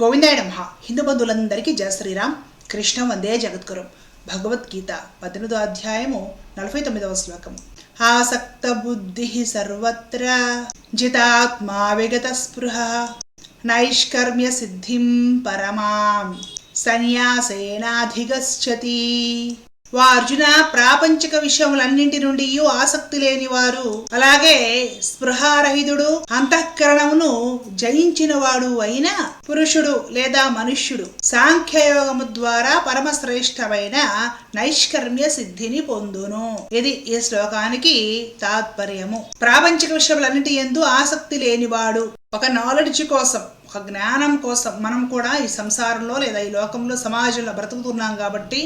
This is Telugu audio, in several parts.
గోవిందాయ నమ హిందూ బంధువులందరికీ జయ శ్రీరామ్. కృష్ణ వందే జగద్గురు. భగవద్గీత పద్దెనిమిదో అధ్యాయము నలభై తొమ్మిదవ శ్లోకము ఆసక్త బుద్ధి సర్వత్ర జితాత్మా విగత స్పృహ నైష్కర్మ్య సిద్ధిం పరమాం సన్యాసేనాధిగచ్చతి. వా అర్జున ప్రాపంచిక విషయములన్నింటి నుండి ఆసక్తి లేని వారు అలాగే స్పృహారహితుడు అంతఃకరణమును జయించిన వాడు అయిన పురుషుడు లేదా మనుష్యుడు సాంఖ్యయోగము ద్వారా పరమశ్రేష్టమైన నైష్కర్మ్య సిద్ధిని పొందును. ఇది ఈ శ్లోకానికి తాత్పర్యము. ప్రాపంచిక విషయములన్నిటి ఎందు ఆసక్తి లేనివాడు ఒక నాలెడ్జ్ కోసం ఒక జ్ఞానం కోసం మనం కూడా ఈ సంసారంలో లేదా ఈ లోకంలో సమాజంలో బ్రతుకుతున్నాం కాబట్టి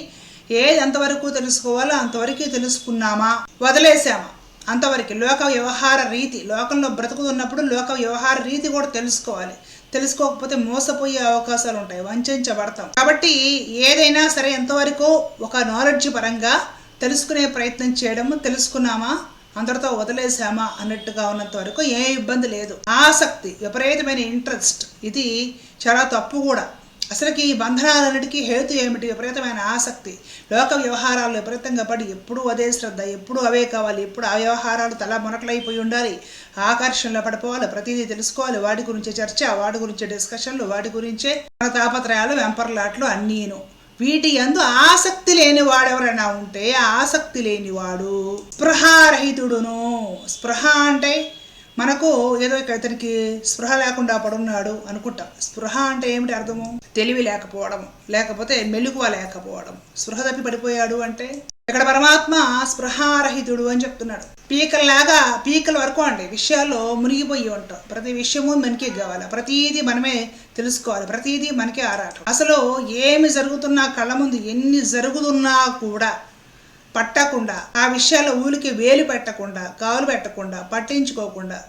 ఏది ఎంతవరకు తెలుసుకోవాలో అంతవరకు తెలుసుకున్నామా? వదిలేసామా అంతవరకు. లోక వ్యవహార రీతి. లోకంలో బ్రతుకుతున్నప్పుడు లోక వ్యవహార రీతి కూడా తెలుసుకోవాలి. తెలుసుకోకపోతే మోసపోయే అవకాశాలు ఉంటాయి. వంచబడతాం. కాబట్టి ఏదైనా సరే ఎంతవరకు ఒక నాలెడ్జ్ పరంగా తెలుసుకునే ప్రయత్నం చేయడము తెలుసుకున్నామా? అందరితో వదిలేసామా అన్నట్టుగా ఉన్నంత వరకు ఏ ఇబ్బంది లేదు. ఆసక్తి విపరీతమైన ఇంట్రెస్ట్ ఇది చాలా తప్పు కూడా. అసలుకి ఈ బంధనాలన్నిటికీ హేతు ఏమిటి? విపరీతమైన ఆసక్తి. లోక వ్యవహారాలు విపరీతంగా పడి ఎప్పుడూ అదే శ్రద్ధ ఎప్పుడు అవే కావాలి ఎప్పుడు ఆ వ్యవహారాలు తల మునకలైపోయి ఉండాలి. ఆకర్షణలో పడిపోవాలి ప్రతిదీ తెలుసుకోవాలి. వాటి గురించి చర్చ వాటి గురించి డిస్కషన్లు వాటి గురించే మన తాపత్రయాలు వెంపర్లాట్లు అన్నీను. వీటి యందు ఆసక్తి లేని వాడెవరైనా ఉంటే ఆసక్తి లేనివాడు స్పృహారహితుడును స్పృహ అంటే మనకు ఏదో ఇతనికి స్పృహ లేకుండా పడున్నాడు అనుకుంటాం. స్పృహ అంటే ఏమిటి అర్థము? తెలివి లేకపోవడం లేకపోతే మెలుకువ లేకపోవడం. స్పృహ తప్పి పడిపోయాడు అంటే? ఇక్కడ పరమాత్మ స్పృహారహితుడు అని చెప్తున్నాడు. పీకల్లాగా పీకల వరకు అండి విషయాల్లో మునిగిపోయి ఉంటాం. ప్రతి విషయము మనకే కావాలి. ప్రతీది మనమే తెలుసుకోవాలి. ప్రతిదీ మనకే ఆరాటం. అసలు ఏమి జరుగుతున్నా కళ్ళ ముందు ఎన్ని జరుగుతున్నా కూడా పట్టకుండా ఆ విషయాల్లో ఊరికి వేలు పెట్టకుండా కాలు పెట్టకుండా పట్టించుకోకుండా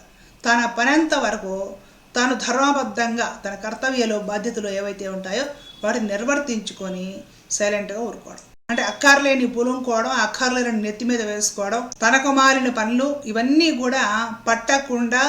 తన పనంత వరకు తాను ధర్మబద్ధంగా తన కర్తవ్యాలు బాధ్యతలు ఏవైతే ఉంటాయో వాటిని నిర్వర్తించుకొని సైలెంట్గా ఊరుకోవడం. అంటే అక్కర్లేని పులుముకోవడం అక్కర్లేని నెత్తి మీద వేసుకోవడం తనకు మారిన పనులు ఇవన్నీ కూడా పట్టకుండా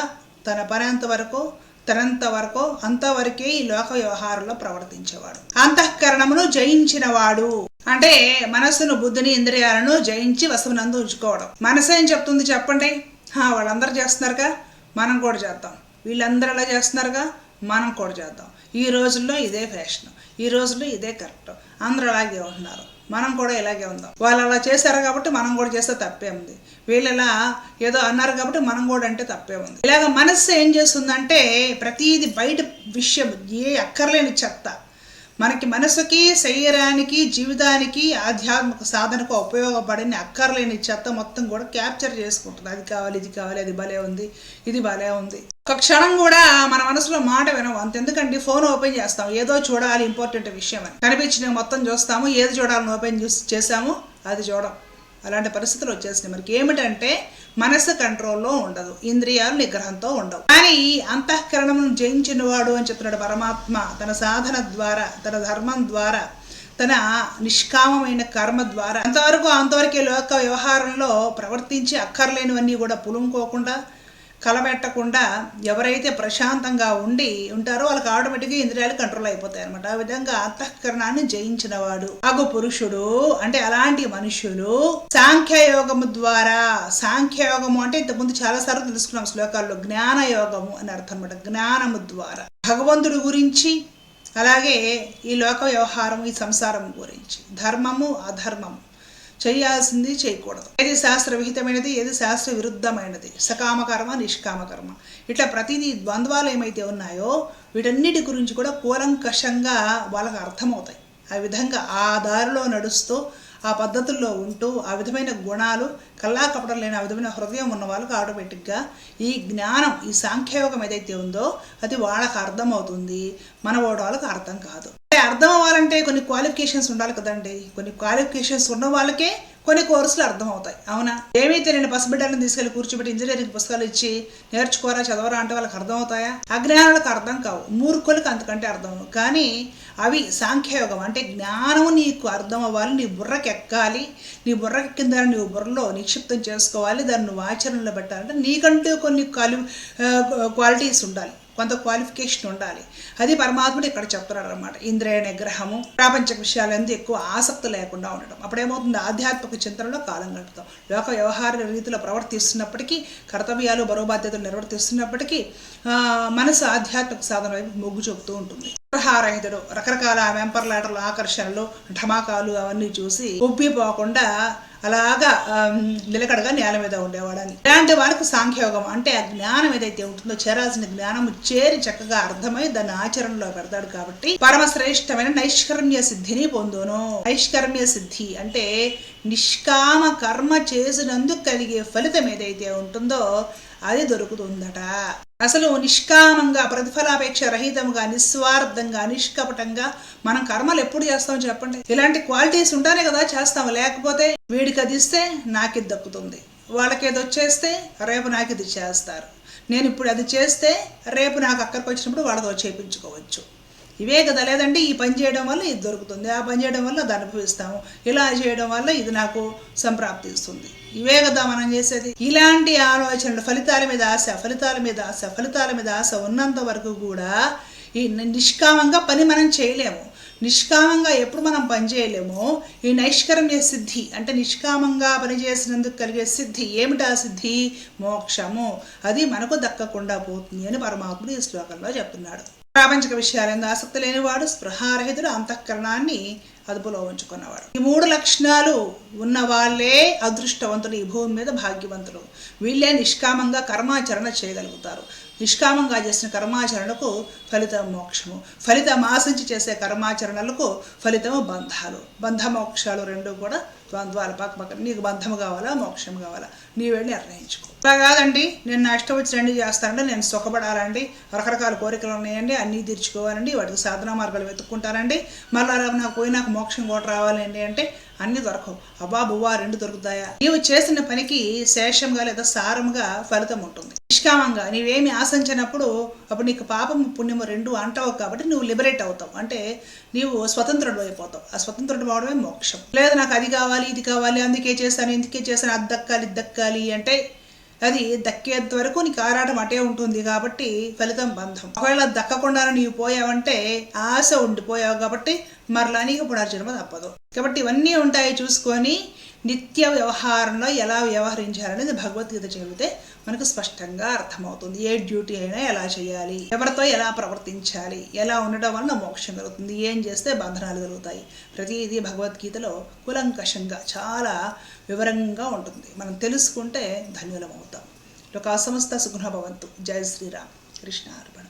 తన పనంత వరకు తనంత వరకు అంతవరకే ఈ లోక వ్యవహారంలో ప్రవర్తించేవాడు. అంతఃకరణమును జయించిన వాడు అంటే మనస్సును బుద్ధిని ఇంద్రియాలను జయించి వశమునందు ఉంచుకోవడం. మనసు ఏం చెప్తుంది చెప్పండి? వాళ్ళందరూ చేస్తున్నారుగా. మనం కూడా చేద్దాం. వీళ్ళందరూ ఎలా చేస్తున్నారుగా? మనం కూడా చేద్దాం. ఈ రోజుల్లో ఇదే ఫ్యాషన్ ఈ రోజుల్లో ఇదే కరెక్ట్ అందరూ అలాగే ఉంటున్నారు. మనం కూడా ఇలాగే ఉందాం. వాళ్ళు అలా చేశారు కాబట్టి మనం కూడా చేస్తే తప్పే ఉంది. వీళ్ళు ఇలా ఏదో అన్నారు కాబట్టి మనం కూడా అంటే తప్పే ఉంది. ఇలాగ మనస్సు ఏం చేస్తుందంటే ప్రతిదీ బయట విషయం ఏ అక్కర్లేని చెత్త. మనకి మనసుకి శరీరానికి జీవితానికి ఆధ్యాత్మిక సాధనకు ఉపయోగపడిన అక్కర్లేని చెత్త మొత్తం కూడా క్యాప్చర్ చేసుకుంటుంది. అది కావాలి ఇది కావాలి అది భలే ఉంది ఇది భలే ఉంది. ఒక క్షణం కూడా మన మనసులో మాట వినవు. ఎందుకంటే ఫోన్ ఓపెన్ చేస్తాం. ఏదో చూడాలి ఇంపార్టెంట్ విషయం అని. కనిపించిన మొత్తం చూస్తాము. ఏది చూడాలని ఓపెన్ చూసి చేసాము అది చూడం. అలాంటి పరిస్థితులు వచ్చేసినాయి. మనకి ఏమిటంటే మనసు కంట్రోల్లో ఉండదు ఇంద్రియాలు నిగ్రహంతో ఉండవు. కానీ అంతఃకరణమును జయించినవాడు అని చెప్తున్నాడు పరమాత్మ. తన సాధన ద్వారా తన ధర్మం ద్వారా తన నిష్కామమైన కర్మ ద్వారా. అంతవరకు అంతవరకే లోక వ్యవహారంలో ప్రవర్తించి అక్కర్లేనివన్నీ కూడా పులుముకోకుండా కలబెట్టకుండా ఎవరైతే ప్రశాంతంగా ఉండి ఉంటారో వాళ్ళకి ఆటోమేటిక్గా ఇంద్రియాలు కంట్రోల్ అయిపోతాయి అనమాట ఆ విధంగా అంతఃకరణాన్ని జయించినవాడు. అగు పురుషుడు అంటే అలాంటి మనుషులు సాంఖ్యయోగము ద్వారా సాంఖ్యయోగము అంటే ఇంతకుముందు చాలా సార్లు తెలుసుకున్నాం శ్లోకాల్లో జ్ఞాన యోగము అని అర్థం అనమాట జ్ఞానము ద్వారా. భగవంతుడి గురించి అలాగే ఈ లోక వ్యవహారం ఈ సంసారం గురించి. ధర్మము అధర్మము. చేయాల్సింది చేయకూడదు. ఏది శాస్త్ర విహితమైనది ఏది శాస్త్ర విరుద్ధమైనది సకామకర్మ నిష్కామకర్మ. ఇట్లా ప్రతిదీ ద్వంద్వాలు ఏమైతే ఉన్నాయో వీటన్నిటి గురించి కూడా కూలంకషంగా వాళ్ళకి అర్థమవుతాయి. ఆ విధంగా ఆ దారిలో నడుస్తూ ఆ పద్ధతుల్లో ఉంటూ ఆ విధమైన గుణాలు కల్లా కపటం లేని ఆ విధమైన హృదయం ఉన్న వాళ్ళకి ఆటోమేటిక్గా ఈ జ్ఞానం ఈ సాంఖ్యయోగం ఏదైతే ఉందో అది వాళ్ళకి అర్థమవుతుంది. మన వాళ్ళకి అర్థం కాదు. అర్థం అవ్వాలంటే కొన్ని క్వాలిఫికేషన్స్ ఉండాలి కదండి. కొన్ని క్వాలిఫికేషన్స్ ఉన్న వాళ్ళకే కొన్ని కోర్సులు అర్థం అవుతాయి. అవునా? ఏమీ తెలియని పసిబిడ్డలను తీసుకెళ్ళి కూర్చోబెట్టి ఇంజనీరింగ్ పుస్తకాలు ఇచ్చి నేర్చుకోరా చదవరా అంటే వాళ్ళకి అర్థం అవుతాయా? అజ్ఞానులకు అర్థం కావు. మూర్ఖులకు అంతకంటే అర్థం కానీ అవి సాంఖ్యయోగం అంటే జ్ఞానం నీకు అర్థం అవ్వాలి నీ బుర్రకి ఎక్కాలి నీ బుర్రకి దాన్ని నువ్వు బుర్రలో నిక్షిప్తం చేసుకోవాలి దాన్ని నువ్వు ఆచరణలో పెట్టాలంటే నీకంటూ కొన్ని క్వాలి క్వాలిటీస్ ఉండాలి. కొంత క్వాలిఫికేషన్ ఉండాలి. అది పరమాత్ముడు ఇక్కడ చెప్తున్నాడు అనమాట ఇంద్రియ నిగ్రహము ప్రాపంచక విషయాలందు ఎక్కువ ఆసక్తి లేకుండా ఉండడం అప్పుడేమవుతుంది? ఆధ్యాత్మిక చింతనలో కాలం గడుపుతాం. లోక వ్యవహార రీతిలో ప్రవర్తిస్తున్నప్పటికీ కర్తవ్యాలు బరువు బాధ్యతలు నిర్వర్తిస్తున్నప్పటికీ మనసు ఆధ్యాత్మిక సాధన వైపు మొగ్గు చూపుతూ ఉంటుంది. ఆగ్రహారహితుడు రకరకాల వెంపర్లాటలు ఆకర్షణలు ఢమాకాలు అవన్నీ చూసి ఉబ్బిపోకుండా అలాగా నిలకడగా నేల మీద ఉండేవాడని ఇలాంటి వారికి సాంఖ్యయోగం అంటే ఆ జ్ఞానం ఏదైతే ఉంటుందో చేరాల్సిన జ్ఞానం చేరి చక్కగా అర్థమై దాన్ని ఆచరణలో పెడతాడు కాబట్టి పరమశ్రేష్టమైన నైష్కర్మ్య సిద్ధిని పొందును. నైష్కర్మ్య సిద్ధి అంటే నిష్కామ కర్మ చేసినందుకు కలిగే ఫలితం ఏదైతే ఉంటుందో అది దొరుకుతుందట. అసలు నిష్కామంగా ప్రతిఫలాపేక్ష రహితంగా నిస్వార్థంగా నిష్కపటంగా మనం కర్మలు ఎప్పుడు చేస్తాం చెప్పండి? ఇలాంటి క్వాలిటీస్ ఉంటేనే కదా చేస్తాం. లేకపోతే వీడికి అది ఇస్తే నాకు ఇది దక్కుతుంది. వాళ్ళకి ఏది వచ్చేస్తే రేపు నాకు ఇది చేస్తారు. నేను ఇప్పుడు అది చేస్తే రేపు నాకు అక్కడికి వచ్చినప్పుడు వాళ్ళతో చేపించుకోవచ్చు. ఇవే కదా లేదంటే ఈ పని చేయడం వల్ల ఇది దొరుకుతుంది ఆ పని చేయడం వల్ల అది అనుభవిస్తాము ఇలా చేయడం వల్ల ఇది నాకు సంప్రాప్తిస్తుంది. ఇవే కదా మనం చేసేది. ఇలాంటి ఆలోచనలు ఫలితాల మీద ఆశ ఫలితాల మీద ఆశ ఫలితాల మీద ఆశ ఉన్నంత వరకు కూడా ఈ నిష్కామంగా పని మనం చేయలేము. నిష్కామంగా ఎప్పుడు మనం పనిచేయలేమో ఈ నైష్కర్మ్య సిద్ధి అంటే నిష్కామంగా పనిచేసినందుకు కలిగే సిద్ధి ఏమిటా సిద్ధి? మోక్షము. అది మనకు దక్కకుండా పోతుంది అని పరమాత్ముడు ఈ శ్లోకంలో చెప్తున్నాడు. ప్రాపంచిక విషయాలందు ఆసక్తి లేనివాడు స్పృహారహితుడు అంతఃకరణాన్ని అదుపులో ఉంచుకున్నవాడు. ఈ మూడు లక్షణాలు ఉన్న వాళ్ళే అదృష్టవంతులు ఈ భూమి మీద భాగ్యవంతులు. వీళ్ళే నిష్కామంగా కర్మాచరణ చేయగలుగుతారు. నిష్కామంగా చేసిన కర్మాచరణకు ఫలితం మోక్షము. ఫలితం ఆశించి చేసే కర్మాచరణలకు ఫలితము బంధాలు. బంధ మోక్షాలు రెండు కూడా ద్వంద్వాల పక్క పక్కన. నీకు బంధము కావాలా? మోక్షం కావాలా? నీ వెళ్ళి నిర్ణయించుకో. అలా కాదండి నేను నా ఇష్టం వచ్చినండి చేస్తానండి నేను సుఖపడాలండి రకరకాల కోరికలు ఉన్నాయండి అన్నీ తీర్చుకోవాలండి వాటికి సాధనా మార్గాలు వెతుక్కుంటానండి. మళ్ళా నాకు పోయి నాకు మోక్షం కూడా రావాలండి అంటే అన్నీ దొరకవు. అబ్బా బువ్వా రెండు దొరుకుతాయా? నీవు చేసిన పనికి శేషంగా లేదా సారంగా ఫలితం ఉంటుంది. నిష్కామంగా నీవేమి ఆశించినప్పుడు అప్పుడు నీకు పాపం పుణ్యము రెండు అంటావు కాబట్టి నువ్వు లిబరేట్ అవుతావు. అంటే నీవు స్వతంత్రుడు అయిపోతావు. ఆ స్వతంత్రుడు అవడమే మోక్షం. లేదు నాకు అది కావాలి ఇది కావాలి అందుకే చేశాను ఇందుకే చేశాను అది దక్కాలి ఇది దక్కాలి. అంటే అది దక్కేంత వరకు నీకు ఆరాటం అటే ఉంటుంది కాబట్టి ఫలితం బంధం. ఒకవేళ దక్కకుండా నీవు పోయావంటే ఆశ ఉండిపోయావు కాబట్టి మరలా నీకు పునర్జన్మ తప్పదు. కాబట్టి ఇవన్నీ ఉంటాయి చూసుకొని నిత్య వ్యవహారంలో ఎలా వ్యవహరించాలనేది భగవద్గీత చెబితే మనకు స్పష్టంగా అర్థమవుతుంది. ఏ డ్యూటీ అయినా ఎలా చేయాలి? ఎవరితో ఎలా ప్రవర్తించాలి? ఎలా ఉండడం వలన మోక్షం కలుగుతుంది? ఏం చేస్తే బంధనాలు కలుగుతాయి? ప్రతిదీ భగవద్గీతలో కులంకషంగా చాలా వివరంగా ఉంటుంది. మనం తెలుసుకుంటే ధన్యులం అవుతాం. లోకా సమస్త సుగుణ భవంతు. జయ శ్రీరామ్. కృష్ణ అర్పణ.